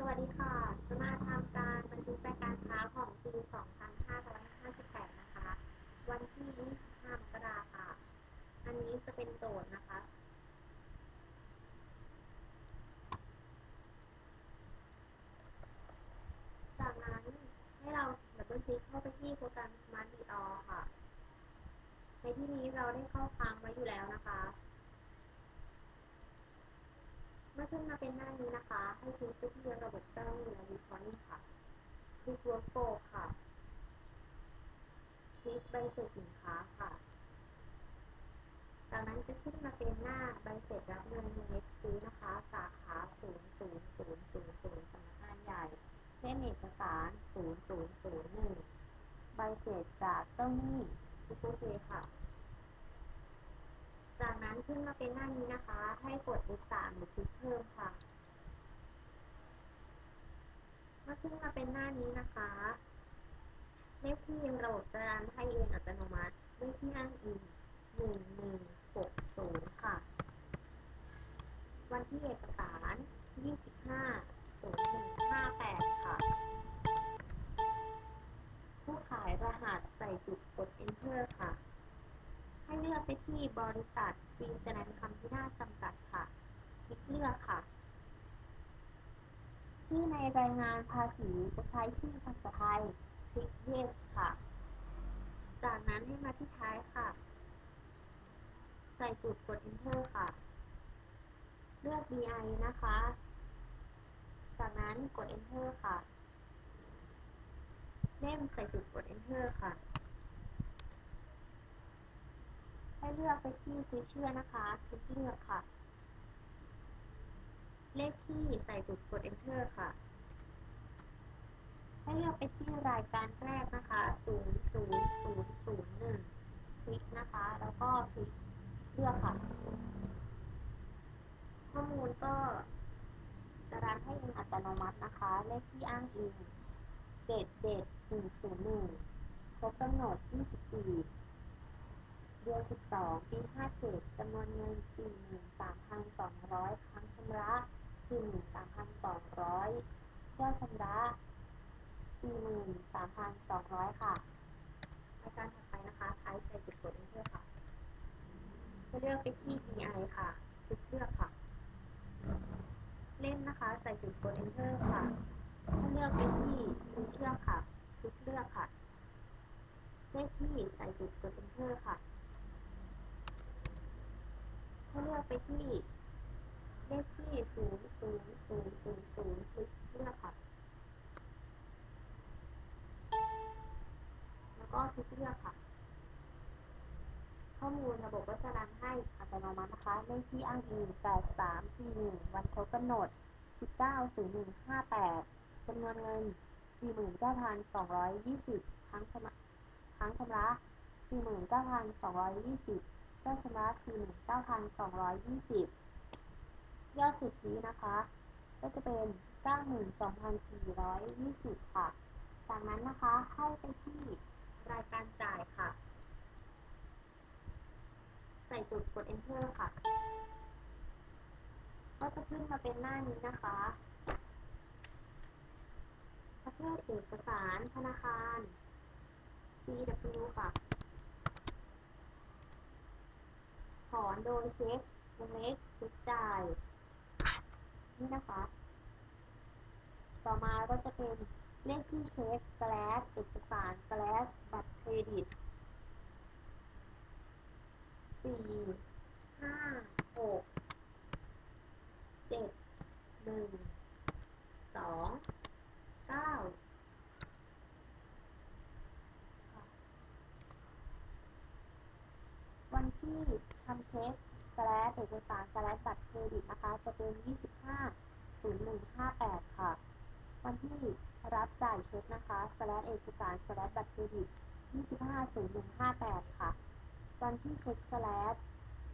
สวัสดีค่ะ จะมาทำการบันทึกรายการค้าของปี 2558 นะคะ วันที่ 25 มกราค่ะ อันนี้จะเป็นโจทย์นะคะ จากนั้นให้เราดับเบิลคลิกเข้าไปที่โปรแกรม Smart BO ค่ะ ในที่นี้เราได้เข้าค้างไว้อยู่แล้วนะคะ เมื่อ ขึ้นมาเป็นหน้านี้นะคะ ให้คลิกไปที่ระบบเจ้าหน่วย Reporting ค่ะคลิก Workflow ค่ะ คลิกใบเสร็จสินค้าค่ะ จากนั้นจะขึ้นมาเป็นหน้าใบเสร็จรับเงินเล็กซื้อนะคะ สาขา00000สำนักงานใหญ่เล่มเอกสาร 0001 ใบเสร็จจากเจ้าหนี้ทุกโอเคค่ะ ขึ้นมาเป็นหน้านี้นะคะ ให้กด F3 หรือคลิกเพิ่มค่ะเมื่อขึ้นมาเป็นหน้านี้นะคะเลขที่ระบบจะรันให้เองอัตโนมัติเลขที่อ้างอิง1160ค่ะ วันที่เอกสาร250158ค่ะ ผู้ขายรหัสใส่จุดกด Enter ค่ะ ให้เลือกไปที่บริษัทฟรีแลนซ์คำพินาศจำกัดค่ะ คลิกเลือกค่ะ ชื่อในรายงานภาษีจะใช้ชื่อภาษาไทย คลิก Yes ค่ะ จากนั้นให้มาที่ท้ายค่ะ ใส่จุดกด Enter ค่ะ เลือก BI นะคะ จากนั้นกด Enter ค่ะ เล่มใส่จุดกด Enter ค่ะ ให้เลือกไปที่ซื้อเชื่อนะคะ คลิกเลือกค่ะ เลขที่ใส่จุดกด Enter ค่ะ ให้เลือกไปที่รายการแรกนะคะ00001คลิกนะคะ แล้วก็คลิกเลือกค่ะ ข้อมูลก็จะรันให้เองอัตโนมัตินะคะ เลขที่อ้างอิง77101ครบกำหนด 24 เดือน12ปี57จำนวนเงิน43,200ครั้งชำระ43,200ยอดชำระ43,200ค่ะรายการถัดไปนะคะท้ายใส่จุดกด Enter ค่ะจะเลือกไปที่ BI ค่ะคลิกเลือกค่ะ เล่มนะคะใส่จุดกด Enter ค่ะให้เลือกไปที่ซื้อเชื่อค่ะคลิกเลือกค่ะเลขที่ใส่จุดกด Enter ค่ะ ให้เลื อกไปที่เลขที่00000คลิกเลือกค่ะ แล้วก็คลิกเลือกค่ะ ข้อมูลระบบก็จะรันให้อัตโนมัตินะคะเลขที่อ้างอิง8341 วันครบกำหนด 190158จำนวนเงิน 49,220 ครั้งชำระครั้งชำระ 49,220 ยอดชำระ49,220ยอดสุทธินะคะ ก็จะเป็น92,420ค่ะ จากนั้นนะคะให้ไปที่รายการจ่ายค่ะ ใส่จุดกด Enter ค่ะ ก็จะขึ้นมาเป็นหน้านี้นะคะประเภทเอกสารธนาคาร CW ค่ะ ถอนโดยเช็ควงเล็บเช็คจ่าย นี่นะคะ ต่อมาก็จะเป็นเลขที่เช็ค slash เอกสาร slash บัตรเครดิตสี่ห้าหกเจ็ดหนึ่งสองเก้าค่ะวันที่ทำ เช็คสแลชเอกสารสแลชบัตรเครดิตนะคะ จะเป็น 25 0158 ค่ะ วันที่รับจ่ายเช็คนะคะสแลชเอกสารสแลชบัตรเครดิต 25 0158 ค่ะ วันที่เช็คสแลช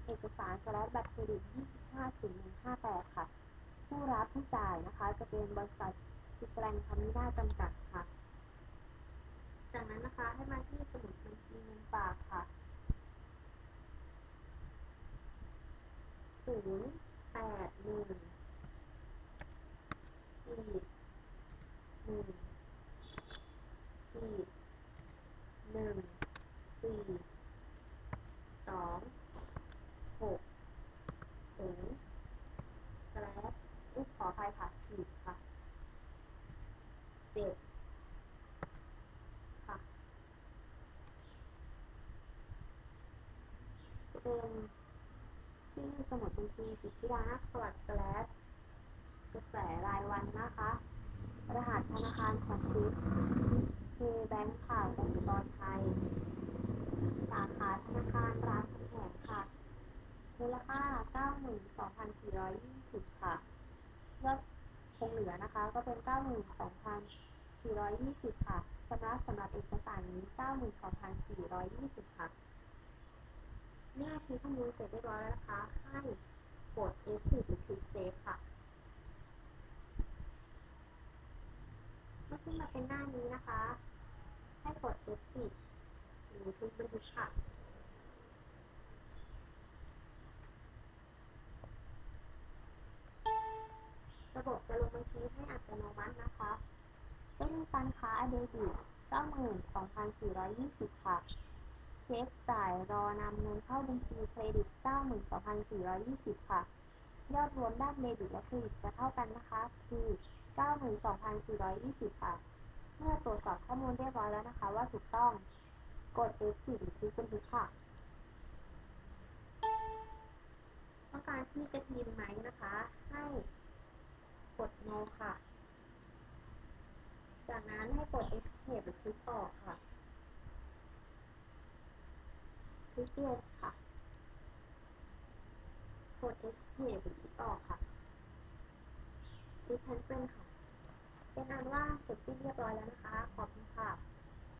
เอกสารสแลชบัตรเครดิต 250158 ค่ะ ผู้รับผู้จ่ายนะคะ จะเป็นบริษัทฟิสแลนด์คามิน่าจำกัดค่ะ จากนั้นนะคะให้มาที่สมุดบัญชีเงินฝากค่ะ ศูนย์แปดหนึ่งสี่หนึ่งสี่หนึ่งสี่สองหกศูนย์สแลชขออภัยค่ะ ชื่สมุดบัญชีสิทธิดานักสวัสดิ์แสลชกระแสรายวันนะคะ รหัสธนาคารของเช็ค K Bank ค่ะกสิกรไทย สาขาธนาคารรามคำแหงค่ะ มูลค่า 92,420 ค่ะยอดคงเหลือนะคะ ก็เป็น 92,420 ค่ะชำระสำหรับเอกสารนี้ 92,420 ค่ะ เมื่อคลิกข้อมูลเสร็จเรียบร้อยแล้วนะคะ ให้กด F10 หรือ Click Save ค่ะ เมื่อขึ้นมาเป็นหน้านี้นะคะ ให้กด F10 หรือคลิกบันทึกค่ะระบบจะลงบัญชีให้อัตโนมัตินะคะเต้นการค้าเดบิต92,420ค่ะ เช็คจ่ายรอนำเงินเข้าบัญชีเครดิต 92,420 ค่ะ ยอดรวมด้านเดบิตและเครดิตจะเท่ากันนะคะ คือ 92,420 ค่ะ เมื่อตรวจสอบข้อมูลเรียบร้อยแล้วนะคะว่าถูกต้อง กด F4 หรือคลิกบันทึกค่ะ ต้องการที่จะพิมพ์ไหมนะคะ ให้กด no ค่ะ จากนั้นให้กด escape หรือคลิกออกค่ะ คลิก yes ค่ะ กด escape หรือออกค่ะคลิก cancel ค่ะ เป็นอันว่าเสร็จสิ้นเรียบร้อยแล้วนะคะ ขอบคุณค่ะ